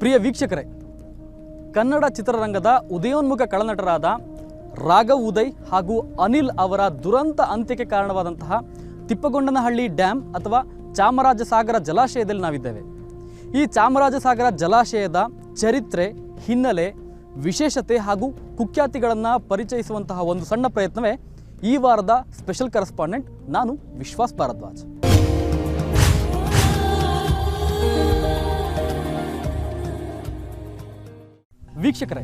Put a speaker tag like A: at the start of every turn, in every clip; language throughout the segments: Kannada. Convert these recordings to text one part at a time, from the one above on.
A: ಪ್ರಿಯ ವೀಕ್ಷಕರೇ, ಕನ್ನಡ ಚಿತ್ರರಂಗದ ಉದಯೋನ್ಮುಖ ಕಳನಟರಾದ ರಾಘವ್ ಉದಯ್ ಹಾಗೂ ಅನಿಲ್ ಅವರ ದುರಂತ ಅಂತ್ಯಕ್ಕೆ ಕಾರಣವಾದಂತಹ ತಿಪ್ಪಗೊಂಡನಹಳ್ಳಿ ಡ್ಯಾಮ್ ಅಥವಾ ಚಾಮರಾಜಸಾಗರ ಜಲಾಶಯದಲ್ಲಿ ನಾವಿದ್ದೇವೆ. ಈ ಚಾಮರಾಜಸಾಗರ ಜಲಾಶಯದ ಚರಿತ್ರೆ, ಹಿನ್ನೆಲೆ, ವಿಶೇಷತೆ ಹಾಗೂ ಕುಖ್ಯಾತಿಗಳನ್ನು ಪರಿಚಯಿಸುವಂತಹ ಒಂದು ಸಣ್ಣ ಪ್ರಯತ್ನವೇ ಈ ವಾರದ ಸ್ಪೆಷಲ್ ಕರೆಸ್ಪಾಂಡೆಂಟ್ ನಾನು ವಿಶ್ವಾಸ್ ಭಾರದ್ವಾಜ್. ವೀಕ್ಷಕರೇ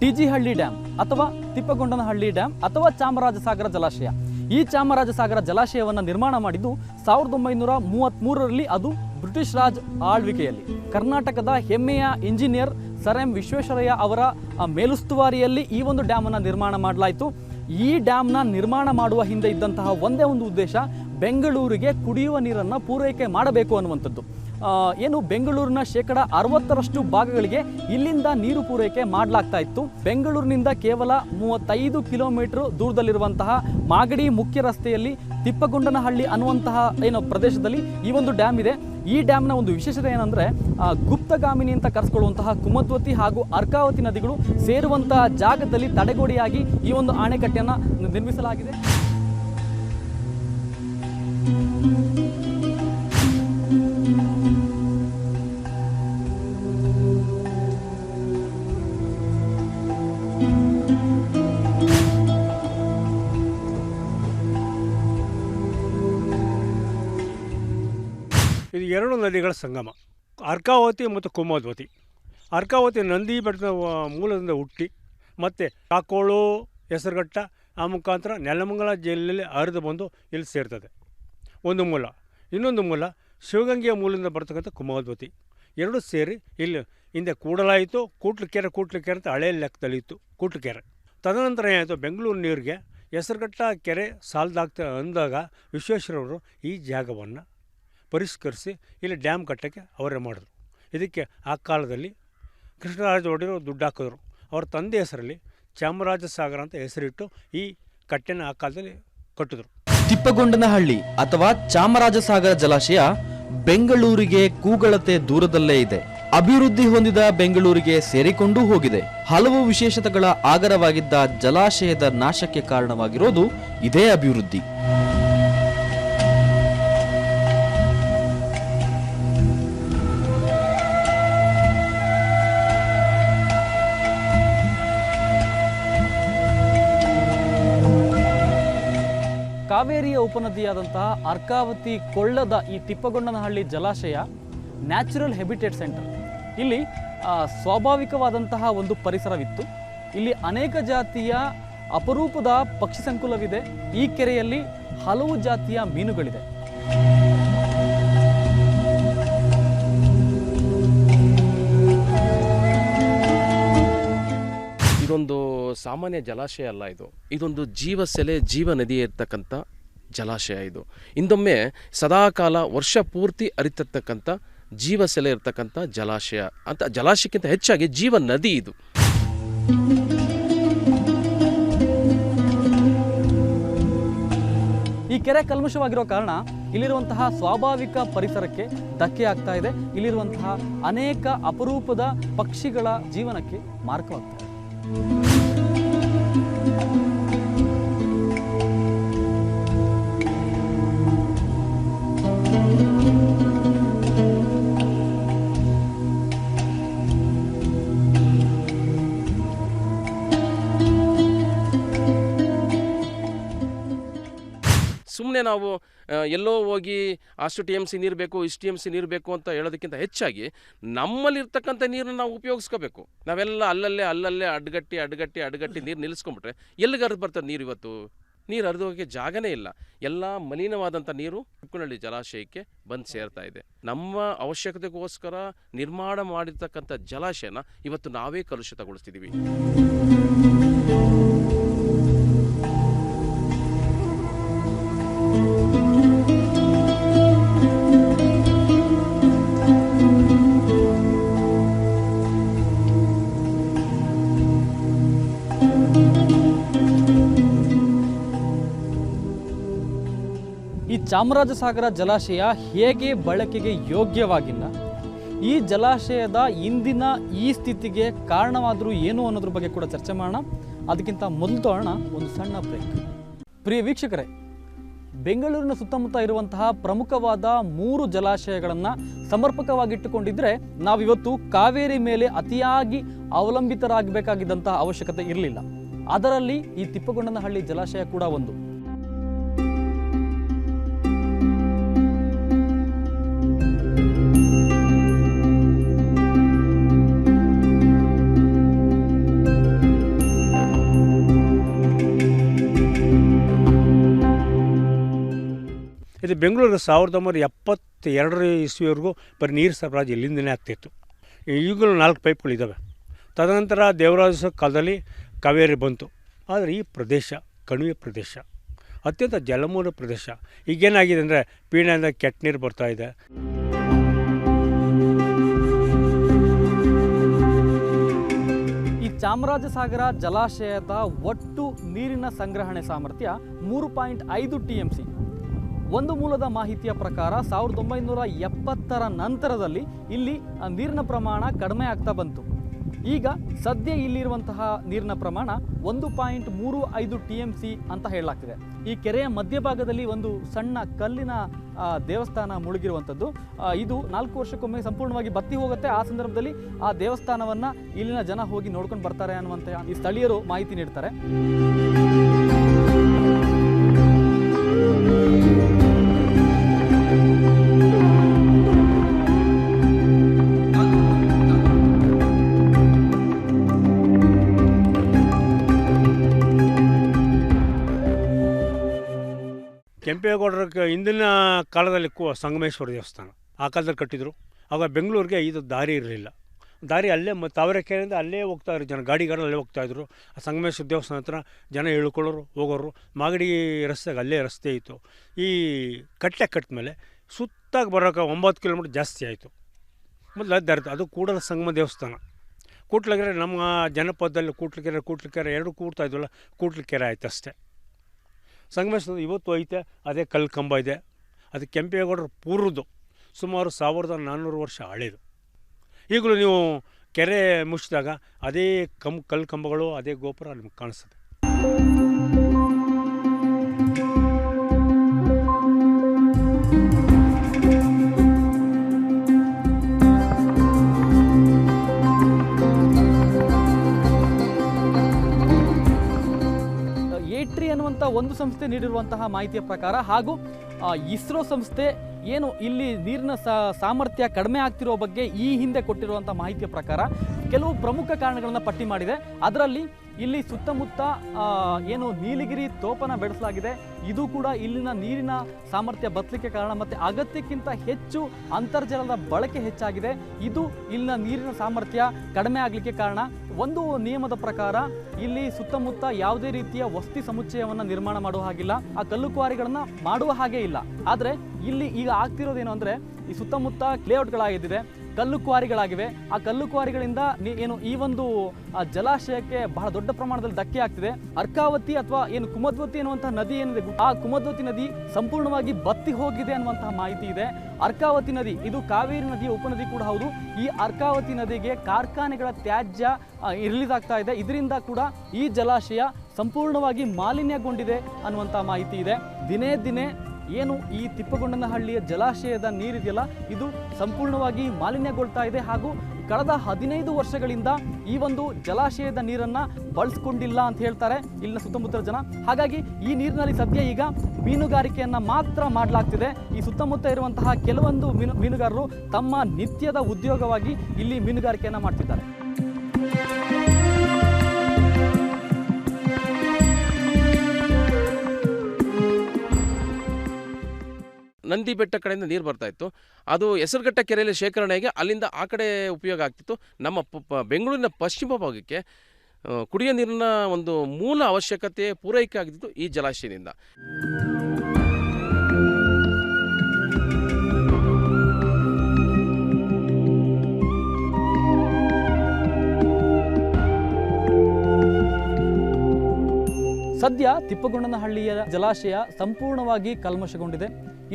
A: ಟಿಜಿಹಳ್ಳಿ ಡ್ಯಾಮ್ ಅಥವಾ ತಿಪ್ಪಗೊಂಡನಹಳ್ಳಿ ಡ್ಯಾಮ್ ಅಥವಾ ಚಾಮರಾಜಸಾಗರ ಜಲಾಶಯ. ಈ ಚಾಮರಾಜಸಾಗರ ಜಲಾಶಯವನ್ನು ನಿರ್ಮಾಣ ಮಾಡಿದ್ದು ಸಾವಿರದ ಒಂಬೈನೂರ ಮೂವತ್ತ್ಮೂರರಲ್ಲಿ ಅದು ಬ್ರಿಟಿಷ್ ರಾಜ್ ಆಳ್ವಿಕೆಯಲ್ಲಿ. ಕರ್ನಾಟಕದ ಹೆಮ್ಮೆಯ ಇಂಜಿನಿಯರ್ ಸರ್ ಎಂ ವಿಶ್ವೇಶ್ವರಯ್ಯ ಅವರ ಮೇಲುಸ್ತುವಾರಿಯಲ್ಲಿ ಈ ಒಂದು ಡ್ಯಾಮನ್ನು ನಿರ್ಮಾಣ ಮಾಡಲಾಯಿತು. ಈ ಡ್ಯಾಮ್ನ ನಿರ್ಮಾಣ ಮಾಡುವ ಹಿಂದೆ ಇದ್ದಂತಹ ಒಂದೇ ಒಂದು ಉದ್ದೇಶ, ಬೆಂಗಳೂರಿಗೆ ಕುಡಿಯುವ ನೀರನ್ನು ಪೂರೈಕೆ ಮಾಡಬೇಕು ಅನ್ನುವಂಥದ್ದು. ಏನು ಬೆಂಗಳೂರಿನ ಶೇಕಡ ಅರವತ್ತರಷ್ಟು ಭಾಗಗಳಿಗೆ ಇಲ್ಲಿಂದ ನೀರು ಪೂರೈಕೆ ಮಾಡಲಾಗ್ತಾ ಇತ್ತು. ಬೆಂಗಳೂರಿನಿಂದ ಕೇವಲ ಮೂವತ್ತೈದು ಕಿಲೋಮೀಟರ್ ದೂರದಲ್ಲಿರುವಂತಹ ಮಾಗಡಿ ಮುಖ್ಯ ರಸ್ತೆಯಲ್ಲಿ ತಿಪ್ಪಗೊಂಡನಹಳ್ಳಿ ಅನ್ನುವಂತಹ ಏನು ಪ್ರದೇಶದಲ್ಲಿ ಈ ಒಂದು ಡ್ಯಾಮ್ ಇದೆ. ಈ ಡ್ಯಾಮ್ನ ಒಂದು ವಿಶೇಷತೆ ಏನಂದರೆ ಗುಪ್ತಗಾಮಿನಿ ಅಂತ ಕರೆಸ್ಕೊಳ್ಳುವಂತಹ ಕುಮದ್ವತಿ ಹಾಗೂ ಅರ್ಕಾವತಿ ನದಿಗಳು ಸೇರುವಂತಹ ಜಾಗದಲ್ಲಿ ತಡೆಗೋಡೆಯಾಗಿ ಈ ಒಂದು ಅಣೆಕಟ್ಟೆಯನ್ನು ನಿರ್ಮಿಸಲಾಗಿದೆ.
B: ಇದು ಎರಡು ನದಿಗಳ ಸಂಗಮ, ಅರ್ಕಾವತಿ ಮತ್ತು ಕುಮದ್ವತಿ ಅರ್ಕಾವತಿ ನಂದಿ ಬೆಟ್ಟದ ಮೂಲದಿಂದ ಹುಟ್ಟಿ, ಮತ್ತು ಕಾಕೋಳು, ಹೆಸರುಘಟ್ಟ, ಆ ಮುಖಾಂತರ ನೆಲಮಂಗಲ ಜಿಲ್ಲೆಯಲ್ಲಿ ಹರಿದು ಬಂದು ಇಲ್ಲಿ ಸೇರ್ತದೆ. ಒಂದು ಮೂಲ, ಇನ್ನೊಂದು ಮೂಲ ಶಿವಗಂಗೆಯ ಮೂಲದಿಂದ ಬರ್ತಕ್ಕಂಥ ಕುಮದ್ವತಿ ಎರಡು ಸೇರಿ ಇಲ್ಲಿ ಹಿಂದೆ ಕೂಡಲಾಯಿತು, ಕೂಟ್ಲಕೆರೆ ಕೂಟ್ಲಕೆರೆ ಅಂತ ಹಳೆಯ ಲೆಕ್ಕದಲ್ಲಿ ಇತ್ತು, ಕೂಟ್ಲಕೆರೆ. ತದನಂತರ ಏನಾಯಿತು, ಬೆಂಗಳೂರು ನೀರಿಗೆ ಹೆಸರುಘಟ್ಟ ಕೆರೆ ಸಾಲದಾಗ್ತಾ ಅಂದಾಗ ವಿಶ್ವೇಶ್ವರವರು ಈ ಜಾಗವನ್ನು ಪರಿಷ್ಕರಿಸಿ ಇಲ್ಲಿ ಡ್ಯಾಮ್ ಕಟ್ಟೋಕ್ಕೆ ಅವರೇ ಮಾಡಿದ್ರು. ಇದಕ್ಕೆ ಆ ಕಾಲದಲ್ಲಿ ಕೃಷ್ಣರಾಜ ಒಡೆಯರು ದುಡ್ಡು ಹಾಕಿದ್ರು. ಅವ್ರ ತಂದೆ ಹೆಸರಲ್ಲಿ ಚಾಮರಾಜಸಾಗರ ಅಂತ ಹೆಸರಿಟ್ಟು ಈ ಕಟ್ಟೆನ ಆ ಕಾಲದಲ್ಲಿ ಕಟ್ಟಿದ್ರು.
C: ತಿಪ್ಪಗೊಂಡನಹಳ್ಳಿ ಅಥವಾ ಚಾಮರಾಜಸಾಗರ ಜಲಾಶಯ ಬೆಂಗಳೂರಿಗೆ ಕೂಗಳತೆ ದೂರದಲ್ಲೇ ಇದೆ. ಅಭಿವೃದ್ಧಿ ಹೊಂದಿದ ಬೆಂಗಳೂರಿಗೆ ಸೇರಿಕೊಂಡು ಹೋಗಿದೆ. ಹಲವು ವಿಶೇಷತೆಗಳ ಆಗರವಾಗಿದ್ದ ಜಲಾಶಯದ ನಾಶಕ್ಕೆ ಕಾರಣವಾಗಿರೋದು ಇದೇ ಅಭಿವೃದ್ಧಿ.
A: ಉಪನದಿಯಾದಂತಹ ಅರ್ಕಾವತಿ ಕೊಳ್ಳದ ಈ ತಿಪ್ಪಗೊಂಡನಹಳ್ಳಿ ಜಲಾಶಯ ನ್ಯಾಚುರಲ್ ಹೆಬಿಟೇಟ್ ಸೆಂಟರ್. ಇಲ್ಲಿ ಸ್ವಾಭಾವಿಕವಾದಂತಹ ಒಂದು ಪರಿಸರವಿತ್ತು. ಇಲ್ಲಿ ಅನೇಕ ಜಾತಿಯ ಅಪರೂಪದ ಪಕ್ಷಿ ಸಂಕುಲವಿದೆ. ಈ ಕೆರೆಯಲ್ಲಿ ಹಲವು ಜಾತಿಯ ಮೀನುಗಳಿದೆ.
D: ಇದೊಂದು ಸಾಮಾನ್ಯ ಜಲಾಶಯ ಅಲ್ಲ ಇದು. ಇದೊಂದು ಜೀವ ಸೆಲೆ ಜೀವ ನದಿ ಇರ್ತಕ್ಕಂಥ ಜಲಾಶಯ ಇದು. ಇಂದೊಮ್ಮೆ ಸದಾಕಾಲ ವರ್ಷ ಪೂರ್ತಿ ಅರಿತಿರ್ತಕ್ಕಂಥ, ಜೀವ ಸೆಲೆ ಇರ್ತಕ್ಕಂಥ ಜಲಾಶಯ. ಅಂತ ಜಲಾಶಯಕ್ಕಿಂತ ಹೆಚ್ಚಾಗಿ ಜೀವ ನದಿ ಇದು.
A: ಈ ಕೆರೆ ಕಲ್ಮಶವಾಗಿರೋ ಕಾರಣ ಇಲ್ಲಿರುವಂತಹ ಸ್ವಾಭಾವಿಕ ಪರಿಸರಕ್ಕೆ ಧಕ್ಕೆ ಆಗ್ತಾ ಇದೆ. ಇಲ್ಲಿರುವಂತಹ ಅನೇಕ ಅಪರೂಪದ ಪಕ್ಷಿಗಳ ಜೀವನಕ್ಕೆ ಮಾರ್ಗವಾಗ್ತಾ ಇದೆ.
D: ನಾವು ಎಲ್ಲೋ ಹೋಗಿ ಅಷ್ಟು ಟಿ ಎಂ ಸಿ ನೀರು ಬೇಕು, ಇಷ್ಟು ಟಿ ಎಂ ಸಿ ನೀರು ಬೇಕು ಅಂತ ಹೇಳೋದಕ್ಕಿಂತ ಹೆಚ್ಚಾಗಿ ನಮ್ಮಲ್ಲಿರ್ತಕ್ಕಂಥ ನೀರನ್ನ ನಾವು ಉಪಯೋಗಿಸ್ಕೋಬೇಕು. ನಾವೆಲ್ಲ ಅಲ್ಲಲ್ಲೇ ಅಲ್ಲಲ್ಲೇ ಅಡ್ಗಟ್ಟಿ ಅಡ್ಗಟ್ಟಿ ಅಡ್ಗಟ್ಟಿ ನೀರು ನಿಲ್ಲಿಸ್ಕೊಂಬಿಟ್ರೆ ಎಲ್ಲಿಗೆ ಹರಿದು ಬರ್ತದೆ ನೀರು ಇವತ್ತು? ನೀರು ಹರಿದು ಹೋಗೋಕ್ಕೆ ಜಾಗನೇ ಇಲ್ಲ. ಎಲ್ಲ ಮಲಿನವಾದಂಥ ನೀರು ಕುಕ್ಕನಹಳ್ಳಿ ಜಲಾಶಯಕ್ಕೆ ಬಂದು ಸೇರ್ತಾ ಇದೆ. ನಮ್ಮ ಅವಶ್ಯಕತೆಗೋಸ್ಕರ ನಿರ್ಮಾಣ ಮಾಡಿರ್ತಕ್ಕಂಥ ಜಲಾಶಯನ ಇವತ್ತು ನಾವೇ ಕಲುಷಿತಗೊಳಿಸ್ತಿದ್ದೀವಿ.
A: ಚಾಮರಾಜಸಾಗರ ಜಲಾಶಯ ಹೇಗೆ ಬಳಕೆಗೆ ಯೋಗ್ಯವಾಗಿಲ್ಲ? ಈ ಜಲಾಶಯದ ಇಂದಿನ ಈ ಸ್ಥಿತಿಗೆ ಕಾರಣವಾದರೂ ಏನು ಅನ್ನೋದ್ರ ಬಗ್ಗೆ ಕೂಡ ಚರ್ಚೆ ಮಾಡೋಣ. ಅದಕ್ಕಿಂತ ಮೊದಲು ತೋರೋಣ ಒಂದು ಸಣ್ಣ ಬ್ರೇಕ್ ಪ್ರಿಯ ವೀಕ್ಷಕರೇ, ಬೆಂಗಳೂರಿನ ಸುತ್ತಮುತ್ತ ಇರುವಂತಹ ಪ್ರಮುಖವಾದ ಮೂರು ಜಲಾಶಯಗಳನ್ನು ಸಮರ್ಪಕವಾಗಿಟ್ಟುಕೊಂಡಿದ್ರೆ ನಾವಿವತ್ತು ಕಾವೇರಿ ಮೇಲೆ ಅತಿಯಾಗಿ ಅವಲಂಬಿತರಾಗಬೇಕಾಗಿದ್ದಂತಹ ಅವಶ್ಯಕತೆ ಇರಲಿಲ್ಲ. ಅದರಲ್ಲಿ ಈ ತಿಪ್ಪಗೊಂಡನಹಳ್ಳಿ ಜಲಾಶಯ ಕೂಡ ಒಂದು.
B: ಇದು ಬೆಂಗಳೂರು ಸಾವಿರದ ಒಂಬೈನೂರ ಎಪ್ಪತ್ತೆರಡರ ಇಸ್ವಿವರೆಗೂ ಬರೀ ನೀರು ಸರಬರಾಜು ಇಲ್ಲಿಂದನೇ ಆಗ್ತಿತ್ತು. ಈಗಲೂ ನಾಲ್ಕು ಪೈಪ್ಗಳಿದ್ದಾವೆ. ತದನಂತರ ದೇವರಾಜ ಕಾಲದಲ್ಲಿ ಕಾವೇರಿ ಬಂತು. ಆದರೆ ಈ ಪ್ರದೇಶ ಕಣಿವೆ ಪ್ರದೇಶ, ಅತ್ಯಂತ ಜಲಮೂಲ ಪ್ರದೇಶ. ಈಗೇನಾಗಿದೆ ಅಂದರೆ ಪೀಣ್ಯದಿಂದ ಕೆಟ್ಟ ನೀರು ಬರ್ತಾ ಇದೆ.
A: ಈ ಚಾಮರಾಜಸಾಗರ ಜಲಾಶಯದ ಒಟ್ಟು ನೀರಿನ ಸಂಗ್ರಹಣೆ ಸಾಮರ್ಥ್ಯ ಮೂರು ಪಾಯಿಂಟ್ ಐದು ಟಿ ಎಂ ಸಿ ಒಂದು ಮೂಲದ ಮಾಹಿತಿಯ ಪ್ರಕಾರ ಸಾವಿರದ ಒಂಬೈನೂರ ಎಪ್ಪತ್ತರ ನಂತರದಲ್ಲಿ ಇಲ್ಲಿ ನೀರಿನ ಪ್ರಮಾಣ ಕಡಿಮೆ ಆಗ್ತಾ ಬಂತು. ಈಗ ಸದ್ಯ ಇಲ್ಲಿರುವಂತಹ ನೀರಿನ ಪ್ರಮಾಣ ಒಂದು ಪಾಯಿಂಟ್ ಮೂರು ಐದು ಟಿ ಎಂ ಸಿ ಅಂತ ಹೇಳಲಾಗ್ತಿದೆ. ಈ ಕೆರೆಯ ಮಧ್ಯಭಾಗದಲ್ಲಿ ಒಂದು ಸಣ್ಣ ಕಲ್ಲಿನ ದೇವಸ್ಥಾನ ಮುಳುಗಿರುವಂಥದ್ದು. ಇದು ನಾಲ್ಕು ವರ್ಷಕ್ಕೊಮ್ಮೆ ಸಂಪೂರ್ಣವಾಗಿ ಬತ್ತಿ ಹೋಗುತ್ತೆ. ಆ ಸಂದರ್ಭದಲ್ಲಿ ಆ ದೇವಸ್ಥಾನವನ್ನು ಇಲ್ಲಿನ ಜನ ಹೋಗಿ ನೋಡ್ಕೊಂಡು ಬರ್ತಾರೆ ಅನ್ನುವಂಥ ಈ ಸ್ಥಳೀಯರು ಮಾಹಿತಿ ನೀಡ್ತಾರೆ.
B: ಕೆಂಪೇಗೌಡರ ಹಿಂದಿನ ಕಾಲದಲ್ಲಿ ಕು ಸಂಗಮೇಶ್ವರ ದೇವಸ್ಥಾನ, ಆ ಕಾಲದಲ್ಲಿ ಕಟ್ಟಿದ್ರು. ಆಗ ಬೆಂಗಳೂರಿಗೆ ಇದು ದಾರಿ ಇರಲಿಲ್ಲ. ದಾರಿ ಅಲ್ಲೇ ಮ ತಾವರೆಕೆರೆಯಿಂದ ಅಲ್ಲೇ ಹೋಗ್ತಾ ಇದ್ರು ಜನ ಗಾಡಿಗಳು ಅಲ್ಲೇ ಹೋಗ್ತಾ ಇದ್ರು. ಆ ಸಂಗಮೇಶ್ವರ ದೇವಸ್ಥಾನ ಹತ್ರ ಜನ ಇಳ್ಕೊಳ್ಳೋರು, ಹೋಗೋರು, ಮಾಗಡಿ ರಸ್ತೆಗೆ ಅಲ್ಲೇ ರಸ್ತೆ ಇತ್ತು. ಈ ಕಟ್ಟೆ ಕಟ್ಟ ಮೇಲೆ ಸುತ್ತಾಗಿ ಬರೋಕೆ ಒಂಬತ್ತು ಕಿಲೋಮೀಟ್ರ್ ಜಾಸ್ತಿ ಆಯಿತು. ಮೊದಲು ಅರ್ಥ ಅದು ಕೂಡಲ ಸಂಗಮ ದೇವಸ್ಥಾನ. ಕೂಟ್ಲಗೆರೆ ನಮ್ಮ ಜನಪದದಲ್ಲಿ ಕೂಟ್ಲಕೆರೆ ಕೂಟ್ಲಕೆರೆ ಎರಡು ಕೂಡ್ತಾ ಇದ್ವಲ್ಲ ಕೂಟ್ಲಕೆರೆ ಆಯ್ತು ಅಷ್ಟೇ ಸಂಗಮೇಶ್ವರ ಇವತ್ತು ಐತೆ, ಅದೇ ಕಲ್ಲು ಕಂಬ ಇದೆ. ಅದು ಕೆಂಪೇಗೌಡರ ಪೂರ್ವದ್ದು. ಸುಮಾರು ಸಾವಿರದ ನಾನ್ನೂರು ವರ್ಷ ಹಳೇದು. ಈಗಲೂ ನೀವು ಕೆರೆ ಮುಚ್ಚಿದಾಗ ಅದೇ ಕಂ ಕಲ್ಲು ಕಂಬಗಳು ಅದೇ ಗೋಪುರ ನಿಮ್ಗೆ ಕಾಣಿಸ್ತದೆ.
A: ಸಂಸ್ಥೆ ನೀಡಿರುವಂತಹ ಮಾಹಿತಿಯ ಪ್ರಕಾರ ಹಾಗೂ ಇಸ್ರೋ ಸಂಸ್ಥೆ ಏನು ಇಲ್ಲಿ ನೀರಿನ ಸಾಮರ್ಥ್ಯ ಕಡಿಮೆ ಆಗ್ತಿರೋ ಬಗ್ಗೆ ಈ ಹಿಂದೆ ಕೊಟ್ಟಿರುವಂಥ ಮಾಹಿತಿಯ ಪ್ರಕಾರ ಕೆಲವು ಪ್ರಮುಖ ಕಾರಣಗಳನ್ನು ಪಟ್ಟಿ ಮಾಡಿದೆ. ಅದರಲ್ಲಿ ಇಲ್ಲಿ ಸುತ್ತಮುತ್ತ ಏನು ನೀಲಗಿರಿ ತೋಪನ ಬೆಳೆಸಲಾಗಿದೆ. ಇದು ಕೂಡ ಇಲ್ಲಿನ ನೀರಿನ ಸಾಮರ್ಥ್ಯ ಬತ್ತಲಿಕ್ಕೆ ಕಾರಣ, ಮತ್ತು ಅಗತ್ಯಕ್ಕಿಂತ ಹೆಚ್ಚು ಅಂತರ್ಜಲದ ಬಳಕೆ ಹೆಚ್ಚಾಗಿದೆ. ಇದು ಇಲ್ಲಿನ ನೀರಿನ ಸಾಮರ್ಥ್ಯ ಕಡಿಮೆ ಆಗಲಿಕ್ಕೆ ಕಾರಣ. ಒಂದು ನಿಯಮದ ಪ್ರಕಾರ, ಇಲ್ಲಿ ಸುತ್ತಮುತ್ತ ಯಾವುದೇ ರೀತಿಯ ವಸ್ತಿ ಸಮುಚ್ಚಯವನ್ನು ನಿರ್ಮಾಣ ಮಾಡುವ ಹಾಗಿಲ್ಲ. ಆ ಕಲ್ಲು ಕ್ವಾರಿಗಳನ್ನು ಮಾಡುವ ಹಾಗೆ ಇಲ್ಲ. ಆದರೆ, ಇಲ್ಲಿ ಈಗ ಆಗ್ತಿರೋದೇನು ಅಂದರೆ, ಈ ಸುತ್ತಮುತ್ತ ಲೇಔಟ್ಗಳಾಗಿದ್ದಿದೆ ಕಲ್ಲು ಕ್ವಾರಿಗಳಾಗಿವೆ ಆ ಕಲ್ಲು ಕ್ವಾರಿಗಳಿಂದ ಏನು ಈ ಒಂದು ಜಲಾಶಯಕ್ಕೆ ಬಹಳ ದೊಡ್ಡ ಪ್ರಮಾಣದಲ್ಲಿ ಧಕ್ಕೆ ಆಗ್ತಿದೆ. ಅರ್ಕಾವತಿ ಅಥವಾ ಏನು ಕುಮದ್ವತಿ ಅನ್ನುವಂತಹ ನದಿ ಏನಿದೆ, ಆ ಕುಮದ್ವತಿ ನದಿ ಸಂಪೂರ್ಣವಾಗಿ ಬತ್ತಿ ಹೋಗಿದೆ ಅನ್ನುವಂತಹ ಮಾಹಿತಿ ಇದೆ. ಅರ್ಕಾವತಿ ನದಿ, ಇದು ಕಾವೇರಿ ನದಿಯ ಉಪನದಿ ಕೂಡ ಹೌದು. ಈ ಅರ್ಕಾವತಿ ನದಿಗೆ ಕಾರ್ಖಾನೆಗಳ ತ್ಯಾಜ್ಯ ರಿಲೀಸ್ ಆಗ್ತಾ ಇದೆ. ಇದರಿಂದ ಕೂಡ ಈ ಜಲಾಶಯ ಸಂಪೂರ್ಣವಾಗಿ ಮಾಲಿನ್ಯಗೊಂಡಿದೆ ಅನ್ನುವಂಥ ಮಾಹಿತಿ ಇದೆ. ದಿನೇ ದಿನೇ ಏನು ಈ ತಿಪ್ಪಗೊಂಡನಹಳ್ಳಿಯ ಜಲಾಶಯದ ನೀರಿದೆಯಲ್ಲ? ಇದು ಸಂಪೂರ್ಣವಾಗಿ ಮಾಲಿನ್ಯಗೊಳ್ತಾ ಇದೆ ಹಾಗೂ ಕಳೆದ ಹದಿನೈದು ವರ್ಷಗಳಿಂದ ಈ ಒಂದು ಜಲಾಶಯದ ನೀರನ್ನ ಬಳಸ್ಕೊಂಡಿಲ್ಲ ಅಂತ ಹೇಳ್ತಾರೆ ಇಲ್ಲಿನ ಸುತ್ತಮುತ್ತಲ ಜನ. ಹಾಗಾಗಿ ಈ ನೀರಿನಲ್ಲಿ ಸದ್ಯ ಈಗ ಮೀನುಗಾರಿಕೆಯನ್ನ ಮಾತ್ರ ಮಾಡಲಾಗ್ತಿದೆ. ಈ ಸುತ್ತಮುತ್ತ ಇರುವಂತಹ ಕೆಲವೊಂದು ಮೀನು ಮೀನುಗಾರರು ತಮ್ಮ ನಿತ್ಯದ ಉದ್ಯೋಗವಾಗಿ ಇಲ್ಲಿ ಮೀನುಗಾರಿಕೆಯನ್ನ ಮಾಡ್ತಿದ್ದಾರೆ.
D: ನಂದಿ ಬೆಟ್ಟ ಕಡೆಯಿಂದ ನೀರು ಬರ್ತಾ ಇತ್ತು. ಅದು ಹೆಸರುಘಟ್ಟ ಕೆರೆಯಲ್ಲಿ ಶೇಖರಣೆಗೆ ಅಲ್ಲಿಂದ ಆ ಕಡೆ ಉಪಯೋಗ ಆಗ್ತಿತ್ತು. ನಮ್ಮ ಬೆಂಗಳೂರಿನ ಪಶ್ಚಿಮ ಭಾಗಕ್ಕೆ ಕುಡಿಯೋ ನೀರಿನ ಒಂದು ಮೂಲ ಅವಶ್ಯಕತೆ ಪೂರೈಕೆ ಆಗ್ತಿತ್ತು ಈ ಜಲಾಶಯದಿಂದ.
A: ಸದ್ಯ ತಿಪ್ಪಗೊಂಡನಹಳ್ಳಿಯ ಜಲಾಶಯ ಸಂಪೂರ್ಣವಾಗಿ ಕಲ್ಮಶಗೊಂಡಿದೆ.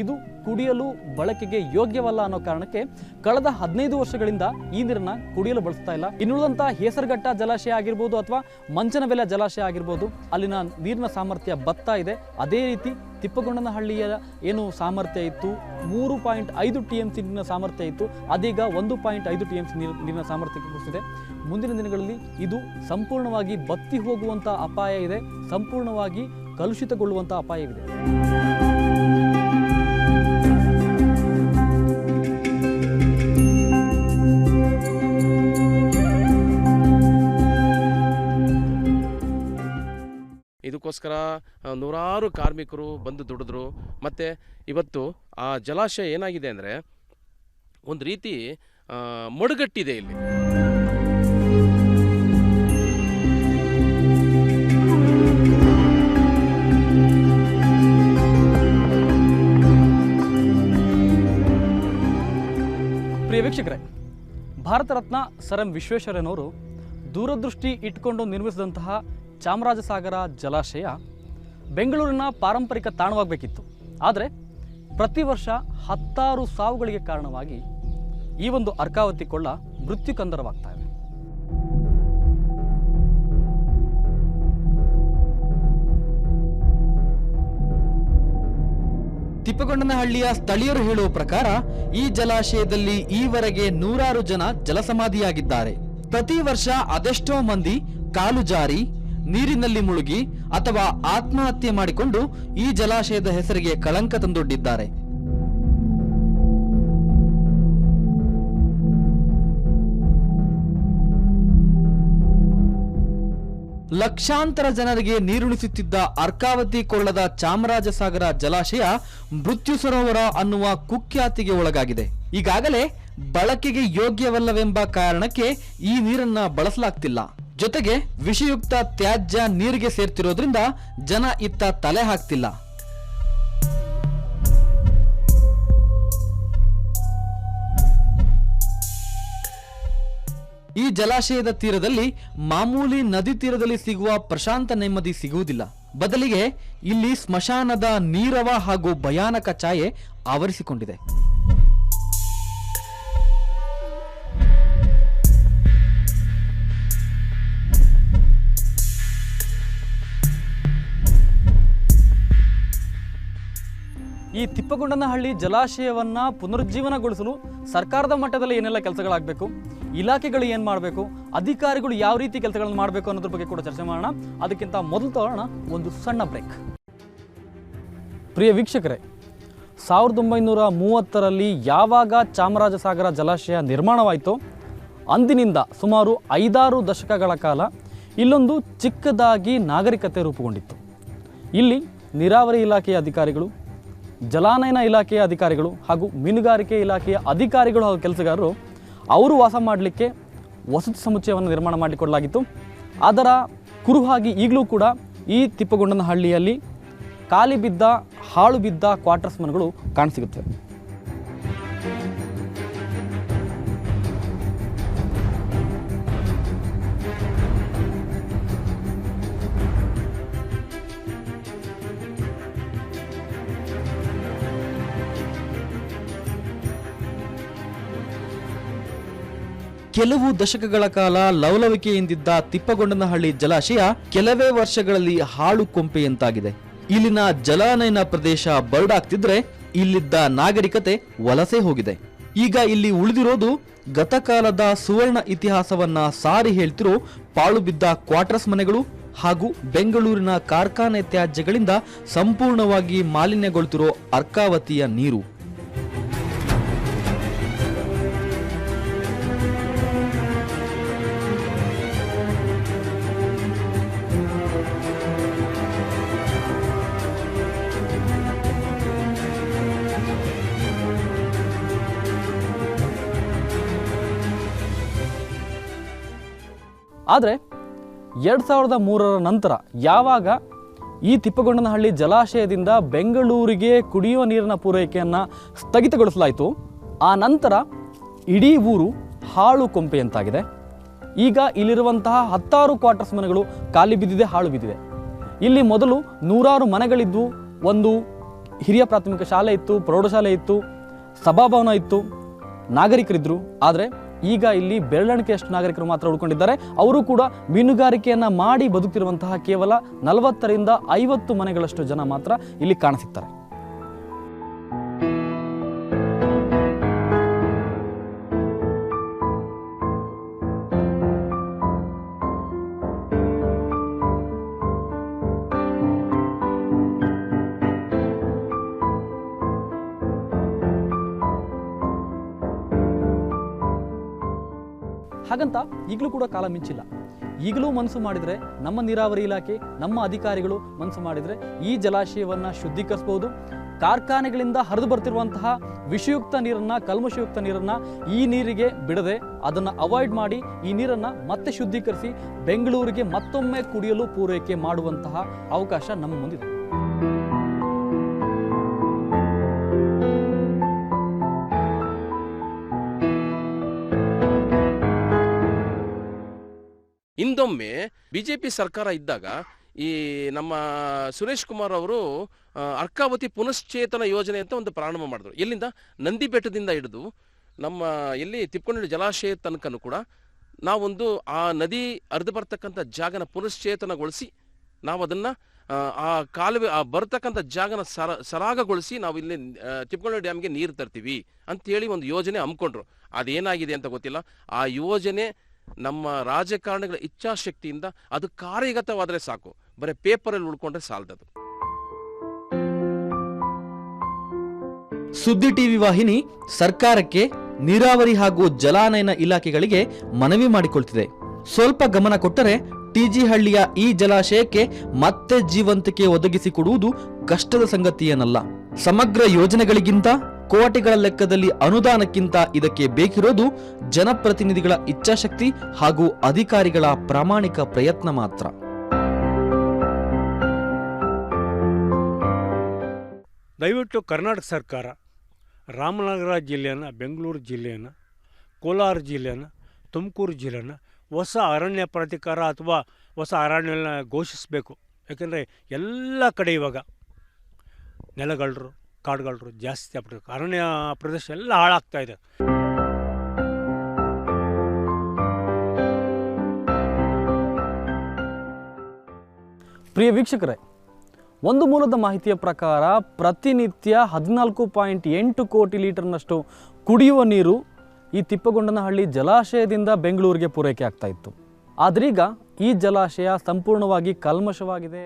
A: ಇದು ಕುಡಿಯಲು ಬಳಕೆಗೆ ಯೋಗ್ಯವಲ್ಲ ಅನ್ನೋ ಕಾರಣಕ್ಕೆ ಕಳೆದ ಹದಿನೈದು ವರ್ಷಗಳಿಂದ ಈ ನೀರನ್ನ ಕುಡಿಯಲು ಬಳಸ್ತಾ ಇಲ್ಲ. ಇನ್ನುಳಿದಂತಹ ಹೇಸರಘಟ್ಟ ಜಲಾಶಯ ಆಗಿರ್ಬೋದು ಅಥವಾ ಮಂಚನಬೆಲೆ ಜಲಾಶಯ ಆಗಿರ್ಬೋದು, ಅಲ್ಲಿನ ನೀರಿನ ಸಾಮರ್ಥ್ಯ ಬತ್ತಾ ಇದೆ. ಅದೇ ರೀತಿ ತಿಪ್ಪಗೊಂಡನಹಳ್ಳಿಯ ಏನು ಸಾಮರ್ಥ್ಯ ಇತ್ತು? ಮೂರು ಪಾಯಿಂಟ್ ಐದು ಟಿ ಎಂ ಸಿ ನೀರಿನ ಸಾಮರ್ಥ್ಯ ಇತ್ತು. ಅದೀಗ ಒಂದು ಪಾಯಿಂಟ್ ಐದು ಟಿ ಎಂ ಸಿ ನೀರು ನೀರಿನ ಸಾಮರ್ಥ್ಯಕ್ಕೆ ಕುಸಿದೆ ಮುಂದಿನ ದಿನಗಳಲ್ಲಿ ಇದು ಸಂಪೂರ್ಣವಾಗಿ ಬತ್ತಿ ಹೋಗುವಂಥ ಅಪಾಯ ಇದೆ. ಸಂಪೂರ್ಣವಾಗಿ ಕಲುಷಿತಗೊಳ್ಳುವಂಥ ಅಪಾಯವಿದೆ.
D: ಇದಕ್ಕೋಸ್ಕರ ನೂರಾರು ಕಾರ್ಮಿಕರು ಬಂದು ದುಡಿದ್ರು. ಮತ್ತು ಇವತ್ತು ಆ ಜಲಾಶಯ ಏನಾಗಿದೆ ಅಂದರೆ, ಒಂದು ರೀತಿ ಮಡುಗಟ್ಟಿದೆ ಇಲ್ಲಿ.
A: ಪ್ರಿಯ ವೀಕ್ಷಕರೇ, ಭಾರತ ರತ್ನ ಸರ್ ಎಂ ವಿಶ್ವೇಶ್ವರಯ್ಯನವರು ದೂರದೃಷ್ಟಿ ಇಟ್ಕೊಂಡು ನಿರ್ಮಿಸಿದಂತಹ ಚಾಮರಾಜಸಾಗರ ಜಲಾಶಯ ಬೆಂಗಳೂರಿನ ಪಾರಂಪರಿಕ ತಾಣವಾಗಬೇಕಿತ್ತು. ಆದರೆ ಪ್ರತಿ ವರ್ಷ ಹತ್ತಾರು ಸಾವುಗಳಿಗೆ ಕಾರಣವಾಗಿ ಈ ಒಂದು ಅರ್ಕಾವತಿ ಕೊಳ್ಳ ಮೃತ್ಯು ಕಂದರವಾಗ್ತಾ ಇದೆ.
C: ತಿಪ್ಪಗೊಂಡನಹಳ್ಳಿಯ ಸ್ಥಳೀಯರು ಹೇಳುವ ಪ್ರಕಾರ ಈ ಜಲಾಶಯದಲ್ಲಿ ಈವರೆಗೆ ನೂರಾರು ಜನ ಜಲಸಮಾಧಿಯಾಗಿದ್ದಾರೆ. ಪ್ರತಿ ವರ್ಷ ಅದೆಷ್ಟೋ ಮಂದಿ ಕಾಲು ಜಾರಿ ನೀರಿನಲ್ಲಿ ಮುಳುಗಿ ಅಥವಾ ಆತ್ಮಹತ್ಯೆ ಮಾಡಿಕೊಂಡು ಈ ಜಲಾಶಯದ ಹೆಸರಿಗೆ ಕಳಂಕ ತಂದೊಡ್ಡಿದ್ದಾರೆ. ಲಕ್ಷಾಂತರ ಜನರಿಗೆ ನೀರುಣಿಸುತ್ತಿದ್ದ ಅರ್ಕಾವತಿ ಕೊಳ್ಳದ ಚಾಮರಾಜಸಾಗರ ಜಲಾಶಯ ಮೃತ್ಯು ಸರೋವರ ಅನ್ನುವ ಕುಖ್ಯಾತಿಗೆ ಒಳಗಾಗಿದೆ. ಈಗಾಗಲೇ ಬಳಕೆಗೆ ಯೋಗ್ಯವಲ್ಲವೆಂಬ ಕಾರಣಕ್ಕೆ ಈ ನೀರನ್ನ ಬಳಸಲಾಗ್ತಿಲ್ಲ. ಜೊತೆಗೆ ವಿಷಯುಕ್ತ ತ್ಯಾಜ್ಯ ನೀರಿಗೆ ಸೇರ್ತಿರೋದ್ರಿಂದ ಜನ ಇತ್ತ ತಲೆ ಹಾಕ್ತಿಲ್ಲ. ಈ ಜಲಾಶಯದ ತೀರದಲ್ಲಿ ಮಾಮೂಲಿ ನದಿ ತೀರದಲ್ಲಿ ಸಿಗುವ ಪ್ರಶಾಂತ ನೆಮ್ಮದಿ ಸಿಗುವುದಿಲ್ಲ. ಬದಲಿಗೆ ಇಲ್ಲಿ ಸ್ಮಶಾನದ ನೀರವ ಹಾಗೂ ಭಯಾನಕ ಛಾಯೆ ಆವರಿಸಿಕೊಂಡಿದೆ.
A: ಈ ತಿಪ್ಪಗುಂಡನಹಳ್ಳಿ ಜಲಾಶಯವನ್ನ ಪುನರುಜ್ಜೀವನಗೊಳಿಸಲು ಸರ್ಕಾರದ ಮಟ್ಟದಲ್ಲಿ ಏನೆಲ್ಲ ಕೆಲಸಗಳಾಗಬೇಕು, ಇಲಾಖೆಗಳು ಏನು ಮಾಡಬೇಕು, ಅಧಿಕಾರಿಗಳು ಯಾವ ರೀತಿ ಕೆಲಸಗಳನ್ನು ಮಾಡಬೇಕು ಅನ್ನೋದ್ರ ಬಗ್ಗೆ ಕೂಡ ಚರ್ಚೆ ಮಾಡೋಣ. ಅದಕ್ಕಿಂತ ಮೊದಲು ತಗೊಳ್ಳೋಣ ಒಂದು ಸಣ್ಣ ಬ್ರೇಕ್. ಪ್ರಿಯ ವೀಕ್ಷಕರೇ, ಸಾವಿರದ ಒಂಬೈನೂರ ಮೂವತ್ತರಲ್ಲಿ ಯಾವಾಗ ಚಾಮರಾಜಸಾಗರ ಜಲಾಶಯ ನಿರ್ಮಾಣವಾಯಿತೋ, ಅಂದಿನಿಂದ ಸುಮಾರು ಐದಾರು ದಶಕಗಳ ಕಾಲ ಇಲ್ಲೊಂದು ಚಿಕ್ಕದಾಗಿ ನಾಗರಿಕತೆ ರೂಪುಗೊಂಡಿತ್ತು. ಇಲ್ಲಿ ನೀರಾವರಿ ಇಲಾಖೆಯ ಅಧಿಕಾರಿಗಳು ಜಲಾನಯನ ಇಲಾಖೆಯ ಅಧಿಕಾರಿಗಳು ಹಾಗೂ ಮೀನುಗಾರಿಕೆ ಇಲಾಖೆಯ ಅಧಿಕಾರಿಗಳು ಹಾಗೂ ಕೆಲಸಗಾರರು ಅವರು ವಾಸ ಮಾಡಲಿಕ್ಕೆ ವಸತಿ ಸಮುಚ್ಚಯವನ್ನು ನಿರ್ಮಾಣ ಮಾಡಿಕೊಡಲಾಗಿತ್ತು. ಅದರ ಕುರುಹಾಗಿ ಈಗಲೂ ಕೂಡ ಈ ತಿಪ್ಪಗೊಂಡನಹಳ್ಳಿಯಲ್ಲಿ ಖಾಲಿ ಬಿದ್ದ, ಹಾಳು ಬಿದ್ದ ಕ್ವಾರ್ಟರ್ಸ್ ಮನೆಗಳು ಕಾಣಸಿಗುತ್ತವೆ
C: ಕೆಲವು ದಶಕಗಳ ಕಾಲ ಲವಲವಿಕೆಯಿಂದಿದ್ದ ತಿಪ್ಪಗೊಂಡನಹಳ್ಳಿ ಜಲಾಶಯ ಕೆಲವೇ ವರ್ಷಗಳಲ್ಲಿ ಹಾಳು ಕೊಂಪೆಯಂತಾಗಿದೆ ಇಲ್ಲಿನ ಜಲಾನಯನ ಪ್ರದೇಶ ಬರಡಾಗ್ತಿದ್ರೆ ಇಲ್ಲಿದ್ದ ನಾಗರಿಕತೆ ವಲಸೆ ಹೋಗಿದೆ. ಈಗ ಇಲ್ಲಿ ಉಳಿದಿರೋದು ಗತಕಾಲದ ಸುವರ್ಣ ಇತಿಹಾಸವನ್ನ ಸಾರಿ ಹೇಳ್ತಿರೋ ಪಾಳುಬಿದ್ದ ಕ್ವಾರ್ಟರ್ಸ್ ಮನೆಗಳು ಹಾಗೂ ಬೆಂಗಳೂರಿನ ಕಾರ್ಖಾನೆ ತ್ಯಾಜ್ಯಗಳಿಂದ ಸಂಪೂರ್ಣವಾಗಿ ಮಾಲಿನ್ಯಗೊಳ್ತಿರೋ ಅರ್ಕಾವತಿಯ ನೀರು.
A: ಆದರೆ ಎರಡು ಸಾವಿರದ ಮೂರರ ನಂತರ ಯಾವಾಗ ಈ ತಿಪ್ಪಗೊಂಡನಹಳ್ಳಿ ಜಲಾಶಯದಿಂದ ಬೆಂಗಳೂರಿಗೆ ಕುಡಿಯುವ ನೀರಿನ ಪೂರೈಕೆಯನ್ನು ಸ್ಥಗಿತಗೊಳಿಸಲಾಯಿತು, ಆ ನಂತರ ಇಡೀ ಊರು ಹಾಳು ಕೊಂಪೆಯಂತಾಗಿದೆ ಈಗ ಇಲ್ಲಿರುವಂತಹ ಹತ್ತಾರು ಕ್ವಾರ್ಟರ್ಸ್ ಮನೆಗಳು ಖಾಲಿ ಬಿದ್ದಿದೆ, ಹಾಳು ಬಿದ್ದಿದೆ. ಇಲ್ಲಿ ಮೊದಲು ನೂರಾರು ಮನೆಗಳಿದ್ವು ಒಂದು ಹಿರಿಯ ಪ್ರಾಥಮಿಕ ಶಾಲೆ ಇತ್ತು, ಪ್ರೌಢಶಾಲೆ ಇತ್ತು, ಸಭಾಭವನ ಇತ್ತು ನಾಗರಿಕರಿದ್ದರು ಆದರೆ ಈಗ ಇಲ್ಲಿ ಬೆರಳಣಿಕೆಯಷ್ಟು ನಾಗರಿಕರು ಮಾತ್ರ ಉಳ್ಕೊಂಡಿದ್ದಾರೆ. ಅವರು ಕೂಡ ಮೀನುಗಾರಿಕೆಯನ್ನು ಮಾಡಿ ಬದುಕ್ತಿರುವಂತಹ ಕೇವಲ ನಲವತ್ತರಿಂದ ಐವತ್ತು ಮನೆಗಳಷ್ಟು ಜನ ಮಾತ್ರ ಇಲ್ಲಿ ಕಾಣಸಿಗ್ತಾರೆ. ಹಾಗಂತ ಈಗಲೂ ಕೂಡ ಕಾಲ ಮಿಂಚಿಲ್ಲ. ಈಗಲೂ ಮನಸ್ಸು ಮಾಡಿದರೆ ನಮ್ಮ ನೀರಾವರಿ ಇಲಾಖೆ, ನಮ್ಮ ಅಧಿಕಾರಿಗಳು ಮನಸ್ಸು ಮಾಡಿದರೆ ಈ ಜಲಾಶಯವನ್ನು ಶುದ್ಧೀಕರಿಸ್ಬೋದು. ಕಾರ್ಖಾನೆಗಳಿಂದ ಹರಿದು ಬರ್ತಿರುವಂತಹ ವಿಷಯುಕ್ತ ನೀರನ್ನು, ಕಲ್ಮಶಯುಕ್ತ ನೀರನ್ನು ಈ ನೀರಿಗೆ ಬಿಡದೆ ಅದನ್ನು ಅವಾಯ್ಡ್ ಮಾಡಿ ಈ ನೀರನ್ನು ಮತ್ತೆ ಶುದ್ಧೀಕರಿಸಿ ಬೆಂಗಳೂರಿಗೆ ಮತ್ತೊಮ್ಮೆ ಕುಡಿಯಲು ಪೂರೈಕೆ ಮಾಡುವಂತಹ ಅವಕಾಶ ನಮ್ಮ ಮುಂದಿದೆ.
D: ಬಿಜೆಪಿ ಸರ್ಕಾರ ಇದ್ದಾಗ ಈ ನಮ್ಮ ಸುರೇಶ್ ಕುಮಾರ್ ಅವರು ಅರ್ಕಾವತಿ ಪುನಶ್ಚೇತನ ಯೋಜನೆ ಅಂತ ಒಂದು ಪ್ರಾರಂಭ ಮಾಡಿದ್ರು. ಎಲ್ಲಿಂದ ನಂದಿ ಬೆಟ್ಟದಿಂದ ಹಿಡಿದು ನಮ್ಮ ಎಲ್ಲಿ ತಿಪ್ಪಕೊಂಡಿ ಜಲಾಶಯ ತನಕನೂ ಕೂಡ ನಾವೊಂದು ಆ ನದಿ ಅರ್ಧ ಬರ್ತಕ್ಕಂಥ ಜಾಗನ ಪುನಶ್ಚೇತನಗೊಳಿಸಿ ನಾವು ಅದನ್ನ ಆ, ಕಾಲುವೆ ಆ ಬರ್ತಕ್ಕಂಥ ಜಾಗನ ಸರ ಸರಾಗಗೊಳಿಸಿ ನಾವು ಇಲ್ಲಿ ತಿಪ್ಪಕೊಂಡಿ ಡ್ಯಾಮ್ಗೆ ನೀರು ತರ್ತೀವಿ ಅಂತೇಳಿ ಒಂದು ಯೋಜನೆ ಹಮ್ಮಿಕೊಂಡ್ರು. ಅದೇನಾಗಿದೆ ಅಂತ ಗೊತ್ತಿಲ್ಲ. ಆ ಯೋಜನೆ ನಮ್ಮ ರಾಜಕಾರಣಿಗಳ ಇಚ್ಛಾಶಕ್ತಿಯಿಂದ ಅದು ಕಾರ್ಯಗತವಾದರೆ ಸಾಕು. ಬರೀ ಪೇಪರಲ್ಲಿ ಉಳ್ಕೊಂಡ್ರೆ ಸಾಲದದು.
C: ಸುದ್ದಿ ಟಿವಿ ವಾಹಿನಿ ಸರ್ಕಾರಕ್ಕೆ ನೀರಾವರಿ ಹಾಗೂ ಜಲಾನಯನ ಇಲಾಖೆಗಳಿಗೆ ಮನವಿ ಮಾಡಿಕೊಳ್ತಿದೆ. ಸ್ವಲ್ಪ ಗಮನ ಕೊಟ್ಟರೆ ಟಿಜಿ ಹಳ್ಳಿಯ ಈ ಜಲಾಶಯಕ್ಕೆ ಮತ್ತೆ ಜೀವಂತಿಕೆ ಒದಗಿಸಿಕೊಡುವುದು ಕಷ್ಟದ ಸಂಗತಿಯೇನಲ್ಲ. ಸಮಗ್ರ ಯೋಜನೆಗಳಿಗಿಂತ ಕೋಟಿಗಳ ಲೆಕ್ಕದಲ್ಲಿ ಅನುದಾನಕ್ಕಿಂತ ಇದಕ್ಕೆ ಬೇಕಿರೋದು ಜನಪ್ರತಿನಿಧಿಗಳ ಇಚ್ಛಾಶಕ್ತಿ ಹಾಗೂ ಅಧಿಕಾರಿಗಳ ಪ್ರಾಮಾಣಿಕ ಪ್ರಯತ್ನ ಮಾತ್ರ.
B: ದಯವಿಟ್ಟು ಕರ್ನಾಟಕ ಸರ್ಕಾರ, ರಾಮನಗರ ಜಿಲ್ಲೆಯನ್ನು, ಬೆಂಗಳೂರು ಜಿಲ್ಲೆಯನ್ನು, ಕೋಲಾರ ಜಿಲ್ಲೆಯನ್ನು, ತುಮಕೂರು ಜಿಲ್ಲೆಯನ್ನು ಹೊಸ ಅರಣ್ಯ ಪ್ರಾಧಿಕಾರ ಅಥವಾ ಹೊಸ ಅರಣ್ಯನ ಘೋಷಿಸಬೇಕು. ಯಾಕೆಂದರೆ ಎಲ್ಲ ಕಡೆ ಇವಾಗ ನೆಲಗಳ್ಳರು ಕಾಡುಗಳ್ಳರು ಜಾಸ್ತಿ ಆಗ್ಬಿಟ್ಟು ಅರಣ್ಯ ಪ್ರದೇಶ ಎಲ್ಲ ಹಾಳಾಗ್ತಾ ಇದೆ.
A: ಪ್ರಿಯ ವೀಕ್ಷಕರೇ, ಒಂದು ಮೂಲದ ಮಾಹಿತಿಯ ಪ್ರಕಾರ ಪ್ರತಿನಿತ್ಯ ಹದಿನಾಲ್ಕು ಪಾಯಿಂಟ್ ಎಂಟು ಕೋಟಿ ಲೀಟರ್ನಷ್ಟು ಕುಡಿಯುವ ನೀರು ಈ ತಿಪ್ಪಗೊಂಡನಹಳ್ಳಿ ಜಲಾಶಯದಿಂದ ಬೆಂಗಳೂರಿಗೆ ಪೂರೈಕೆ ಆಗ್ತಾ ಇತ್ತು. ಆದ್ರೀಗ ಈ ಜಲಾಶಯ ಸಂಪೂರ್ಣವಾಗಿ ಕಲ್ಮಶವಾಗಿದೆ.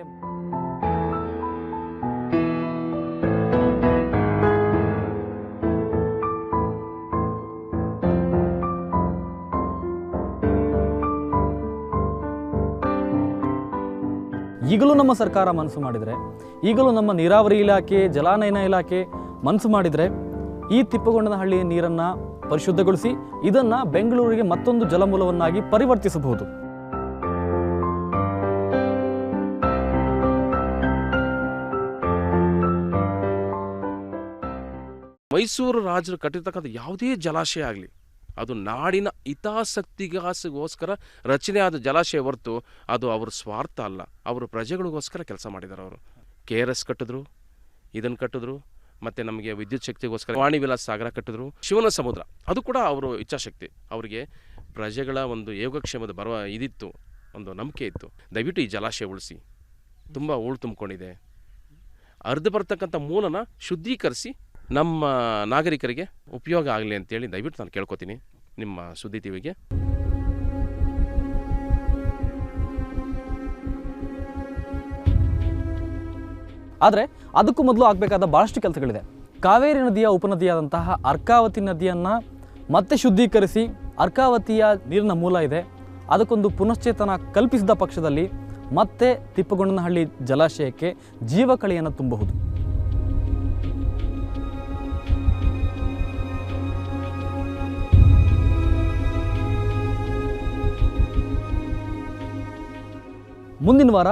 A: ಈಗಲೂ ನಮ್ಮ ಸರ್ಕಾರ ಮನಸ್ಸು ಮಾಡಿದರೆ, ಈಗಲೂ ನಮ್ಮ ನೀರಾವರಿ ಇಲಾಖೆ, ಜಲಾನಯನ ಇಲಾಖೆ ಮನಸ್ಸು ಮಾಡಿದರೆ ಈ ತಿಪ್ಪಗೊಂಡನಹಳ್ಳಿ ನೀರನ್ನು ಪರಿಶುದ್ಧಗೊಳಿಸಿ ಇದನ್ನು ಬೆಂಗಳೂರಿಗೆ ಮತ್ತೊಂದು ಜಲಮೂಲವನ್ನಾಗಿ ಪರಿವರ್ತಿಸಬಹುದು.
D: ಮೈಸೂರು ರಾಜರು ಕಟ್ಟಿರ್ತಕ್ಕಂಥ ಯಾವುದೇ ಜಲಾಶಯ ಆಗಲಿ ಅದು ನಾಡಿನ ಹಿತಾಸಕ್ತಿಗೋಸ್ಕರ ರಚನೆ ಆದ ಜಲಾಶಯ ಹೊರತು ಅದು ಅವ್ರ ಸ್ವಾರ್ಥ ಅಲ್ಲ. ಅವರು ಪ್ರಜೆಗಳಿಗೋಸ್ಕರ ಕೆಲಸ ಮಾಡಿದ್ದಾರೆ ಅವರು. ಕೆ ಆರ್ ಎಸ್ ಕಟ್ಟಿದ್ರು ಇದನ್ನು ಕಟ್ಟಿದ್ರು, ಮತ್ತು ನಮಗೆ ವಿದ್ಯುತ್ ಶಕ್ತಿಗೋಸ್ಕರ ವಾಣಿ ವಿಲಾಸ ಸಾಗರ ಕಟ್ಟಿದ್ರು, ಶಿವನ ಸಮುದ್ರ. ಅದು ಕೂಡ ಅವರು ಇಚ್ಛಾಶಕ್ತಿ. ಅವರಿಗೆ ಪ್ರಜೆಗಳ ಒಂದು ಯೋಗಕ್ಷೇಮದ ಬರುವ ಇದಿತ್ತು, ಒಂದು ನಂಬಿಕೆ ಇತ್ತು. ದಯವಿಟ್ಟು ಈ ಜಲಾಶಯ ಉಳಿಸಿ. ತುಂಬ ಹೂಳು ತುಂಬಿಕೊಂಡಿದೆ. ಅರ್ಧ ಬರ್ತಕ್ಕಂಥ ಮೂಲನ ಶುದ್ಧೀಕರಿಸಿ ನಮ್ಮ ನಾಗರಿಕರಿಗೆ ಉಪಯೋಗ ಆಗಲಿ ಅಂತೇಳಿ ದಯವಿಟ್ಟು ನಾನು ಕೇಳ್ಕೊತೀನಿ ನಿಮ್ಮ ಸುದ್ದಿ ಟಿವಿಗೆ.
A: ಆದರೆ ಅದಕ್ಕೂ ಮೊದಲು ಆಗಬೇಕಾದ ಭಾಳಷ್ಟು ಕೆಲಸಗಳಿದೆ. ಕಾವೇರಿ ನದಿಯ ಉಪನದಿಯಾದಂತಹ ಅರ್ಕಾವತಿ ನದಿಯನ್ನು ಮತ್ತೆ ಶುದ್ಧೀಕರಿಸಿ ಅರ್ಕಾವತಿಯ ನೀರಿನ ಮೂಲ ಇದೆ. ಅದಕ್ಕೊಂದು ಪುನಶ್ಚೇತನ ಕಲ್ಪಿಸಿದ ಪಕ್ಷದಲ್ಲಿ ಮತ್ತೆ ತಿಪ್ಪಗೊಂಡನಹಳ್ಳಿ ಜಲಾಶಯಕ್ಕೆ ಜೀವಕಳೆಯನ್ನು ತುಂಬಬಹುದು. ಮುಂದಿನ ವಾರ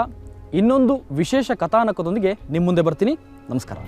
A: ಇನ್ನೊಂದು ವಿಶೇಷ ಕಥಾನಕದೊಂದಿಗೆ ನಿಮ್ಮ ಮುಂದೆ ಬರ್ತೀನಿ. ನಮಸ್ಕಾರ.